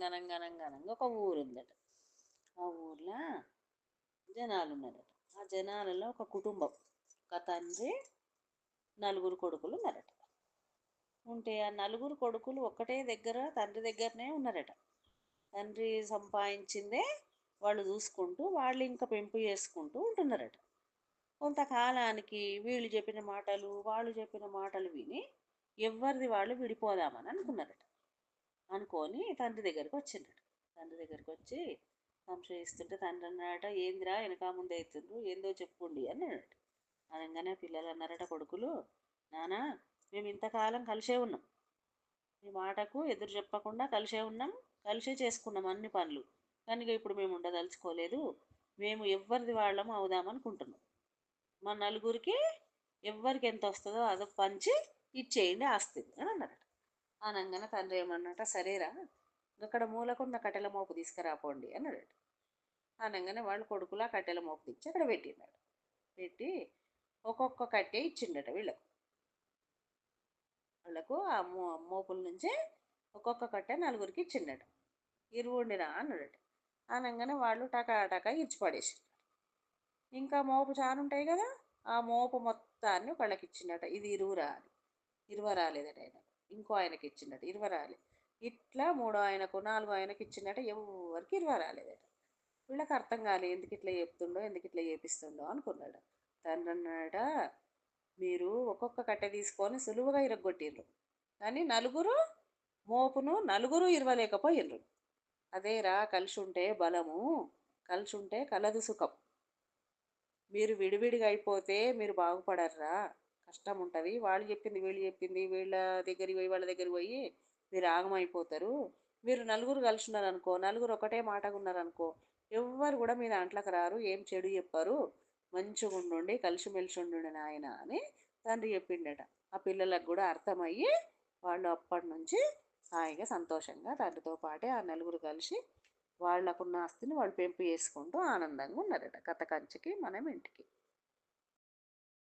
అనంగా అనంగా ఒక ఊరు ఉందట ఆ ఊర్లో జనాలు ఉన్నారట ఆ జనాలలో ఒక కుటుంబం. ఒక తండ్రి నలుగురు కొడుకులు ఉన్నారట ఉంటే ఆ నలుగురు కొడుకులు ఒక్కటే దగ్గర తండ్రి దగ్గరనే ఉన్నారట. తండ్రి సంపాదించిందే వాళ్ళు చూసుకుంటూ వాళ్ళు ఇంకా పెంపు చేసుకుంటూ ఉంటున్నారట. కొంతకాలానికి వీళ్ళు చెప్పిన మాటలు వాళ్ళు చెప్పిన మాటలు విని ఎవరిది వాళ్ళు విడిపోదామని అనుకున్నారట. అనుకొని తండ్రి దగ్గరికి వచ్చిండట. తండ్రి దగ్గరికి వచ్చి సంశయిస్తుంటే తండ్రి అన్నాడట ఏందిరా వెనక ముందు అవుతుండ్రు ఏందో చెప్పుకోండి అని అన్నాడట. అనగానే పిల్లలు అన్నారట కొడుకులు నానా మేము ఇంతకాలం కలిసే ఉన్నాం. మీ మాటకు ఎదురు చెప్పకుండా కలిసే ఉన్నాం కలిసే చేసుకున్నాం అన్ని పనులు. కనుక ఇప్పుడు మేము ఉండదలుచుకోలేదు మేము ఎవరిది అవుదాం అనుకుంటున్నాం. మా నలుగురికి ఎవరికి ఎంత వస్తుందో అది పంచి ఇచ్చేయండి ఆస్తి అని అన్నారట. అనగానే తండ్రి ఏమన్నట సరేరా అక్కడ మూలకున్న కట్టెల మోపు తీసుకురాపోండి అన్నాడు అనగానే వాళ్ళు కొడుకులా కట్టెల మోపు తెచ్చి అక్కడ పెట్టినాడు పెట్టి ఒక్కొక్క కట్టె ఇచ్చిండట వీళ్ళకు. వాళ్ళకు ఆ మో మోపుల నుంచే ఒక్కొక్క కట్టె నలుగురికి ఇచ్చిండట. ఇరువుండిరా అన్నాడట. అనగానే వాళ్ళు టకా టకా ఇచ్చి పడేసి ఇంకా మోపు చానుంటాయి కదా ఆ మోపు మొత్తాన్ని వాళ్ళకి ఇచ్చిండట. ఇది ఇరువురా అని. ఇరువ రాలేదట ఆయన. ఇంకో ఆయనకి ఇచ్చిండట ఇరవై రాలే. ఇట్లా మూడో ఆయనకు నాలుగో ఆయనకి ఇచ్చిండట ఎవరికి ఇరువ రాలేదట. వీళ్ళకి అర్థం కాలే ఎందుకు ఇట్లా చెప్తుండో ఎందుకు ఇట్లా చేపిస్తుండో అనుకున్నాడు. తండ్రి అన్నాడ మీరు ఒక్కొక్క కట్టె తీసుకొని సులువుగా ఇరగొట్టిర్రు. కానీ నలుగురు మోపును నలుగురు ఇరవలేకపోయిర్రు. అదేరా కలిసి ఉంటే బలము కలిసి ఉంటే కలదు సుఖం. మీరు విడివిడిగా అయిపోతే మీరు బాగుపడర్రా. కష్టం ఉంటుంది వాళ్ళు చెప్పింది వీళ్ళు చెప్పింది. వీళ్ళ దగ్గరికి పోయి వాళ్ళ దగ్గరికి పోయి మీరు ఆగమైపోతారు. మీరు నలుగురు కలిసి ఉన్నారనుకో నలుగురు ఒకటే మాటగా ఉన్నారనుకో ఎవ్వరు కూడా మీ దాంట్లోకి రారు. ఏం చెడు చెప్పరు. మంచిగా ఉండండి కలిసిమెలిసి ఉండండి నాయన అని తండ్రి చెప్పిండట. ఆ పిల్లలకు కూడా అర్థమయ్యి వాళ్ళు అప్పటి నుంచి హాయిగా సంతోషంగా తండ్రితో పాటే ఆ నలుగురు కలిసి వాళ్ళకున్న ఆస్తిని వాళ్ళు పెంపు చేసుకుంటూ ఆనందంగా ఉన్నారట. కథ కంచికి మనం ఇంటికి.